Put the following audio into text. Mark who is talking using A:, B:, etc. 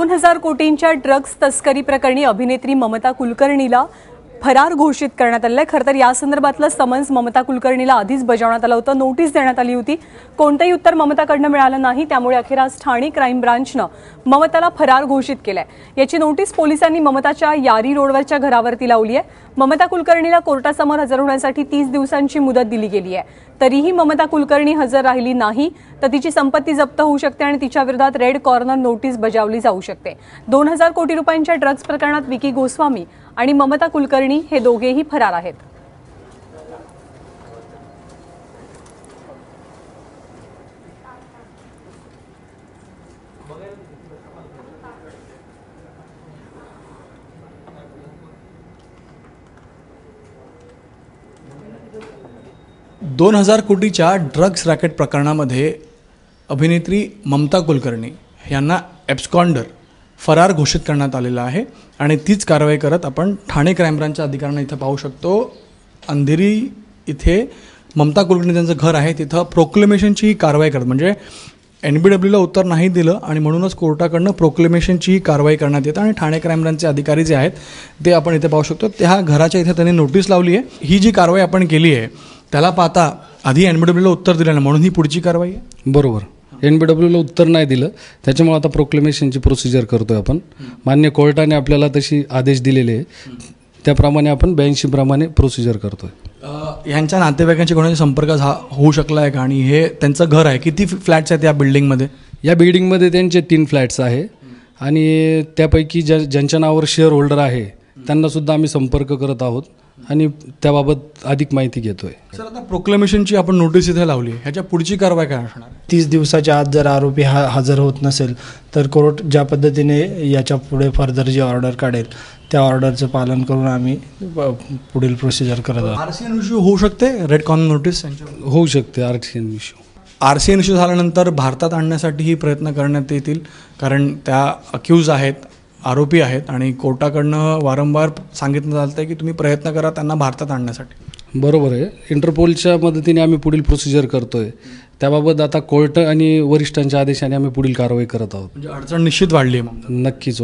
A: दोन हजार कोटींच्या ड्रग्ज तस्करी प्रकरणी अभिनेत्री ममता कुलकर्णीला फरार घोषित करण्यात आलं आहे. खरं तर या संदर्भातलं समन्स ममता कुलकर्णीला आधीच बजावण्यात आलं होतं. नोटीस देण्यात आली होती. कोणतंही उत्तर ममताकडनं मिळालं नाही. त्यामुळे अखेर आज ठाणे क्राईम ब्रांचनं ममताला फरार घोषित केलं आहे याची नोटीस पोलिसांनी ममताच्या यारी रोडवरच्या घरावरती लावली आहे. ममता कुलकर्णीला कोर्टासमोर हजर होण्यासाठी तीस दिवसांची मुदत दिली गेली आहे. तरीही ममता कुलकर्णी हजर राहिली नाही तर तिची संपत्ती जप्त होऊ शकते आणि तिच्या विरोधात रेड कॉर्नर नोटीस बजावली जाऊ शकते. दोन हजार कोटी रुपयांच्या ड्रग्ज प्रकरणात विकी गोस्वामी आणि ममता कुलकर्णी हे दोघेही फरार आहेत.
B: दोन हजार कोटीच्या ड्रग्स रॅकेट प्रकरणामध्ये अभिनेत्री ममता कुलकर्णी यांना ॲब्स्कॉन्डर फरार घोषित करण्यात आलेला आहे आणि तीच कारवाई करत आपण ठाणे क्राईम ब्रांचच्या अधिकाऱ्यांना इथं पाहू शकतो. अंधेरी इथे ममता कुलकर्णी त्यांचं घर आहे तिथं प्रोक्लेमेशनची ही कारवाई करत म्हणजे एन बी डब्ल्यूला उत्तर नाही दिलं आणि म्हणूनच कोर्टाकडनं प्रोक्लेमेशनची ही कारवाई करण्यात येतं आणि ठाणे क्राईम ब्रांचचे अधिकारी जे आहेत ते आपण इथे पाहू शकतो. त्या घराच्या इथे त्यांनी नोटीस लावली आहे. ही जी कारवाई आपण केली आहे त्याला पाहता आधी एन बी डब्ल्यूला उत्तर दिलं नाही म्हणून ही पुढची कारवाई आहे?
C: बरोबर. एन बी डब्ल्यूला उत्तर नाही दिलं. त्याच्यामुळे आता प्रोक्लेमेशनची प्रोसिजर करतोय आपण. मान्य कोर्टाने आपल्याला तशी आदेश दिलेले आहे. त्याप्रमाणे आपण ब्याऐंशीप्रमाणे प्रोसिजर करतोय.
B: यांच्या नातेवाईकांशी कोणाचा संपर्क झा होऊ शकला आहे का? आणि हे त्यांचं घर आहे. किती फ्लॅट्स आहेत या बिल्डिंगमध्ये
C: या बिल्डिंगमध्ये त्यांचे तीन फ्लॅट्स आहे. आणि त्यापैकी ज्या ज्यांच्या नावावर शेअर होल्डर आहे त्यांना सुद्धा आम्ही संपर्क करत आहोत. आणि त्याबाबत अधिक माहिती घेतोय.
B: सर आता प्रोक्लेमेशनची आपण नोटीस इथे लावली आहे. ह्याच्या पुढची कारवाई काय असणार?
D: तीस दिवसाच्या आत जर आरोपी हा हजर होत नसेल तर कोर्ट ज्या पद्धतीने याच्यापुढे फर्दर जी ऑर्डर काढेल त्या ऑर्डरचं पालन करून आम्ही पुढील प्रोसिजर करत आहोत.
B: आर सी एन इश्यू होऊ शकते? रेड कॉर्नर नोटीस
C: होऊ शकते R T N issue
B: R C N issue झाल्यानंतर भारतात आणण्यासाठीही प्रयत्न करण्यात येतील कारण त्या अक्यूज आहेत. आरोपी आहेत आणि कोर्टाकडनं वारंवार सांगितलं जातं आहे की तुम्ही प्रयत्न करा त्यांना भारतात आणण्यासाठी.
C: बरोबर आहे. इंटरपोलच्या मदतीने आम्ही पुढील प्रोसिजर करतोय. त्याबाबत आता कोर्ट आणि वरिष्ठांच्या आदेशाने आम्ही पुढील कारवाई करत आहोत.
B: म्हणजे अडचण निश्चित वाढली आहे मग
C: नक्कीच.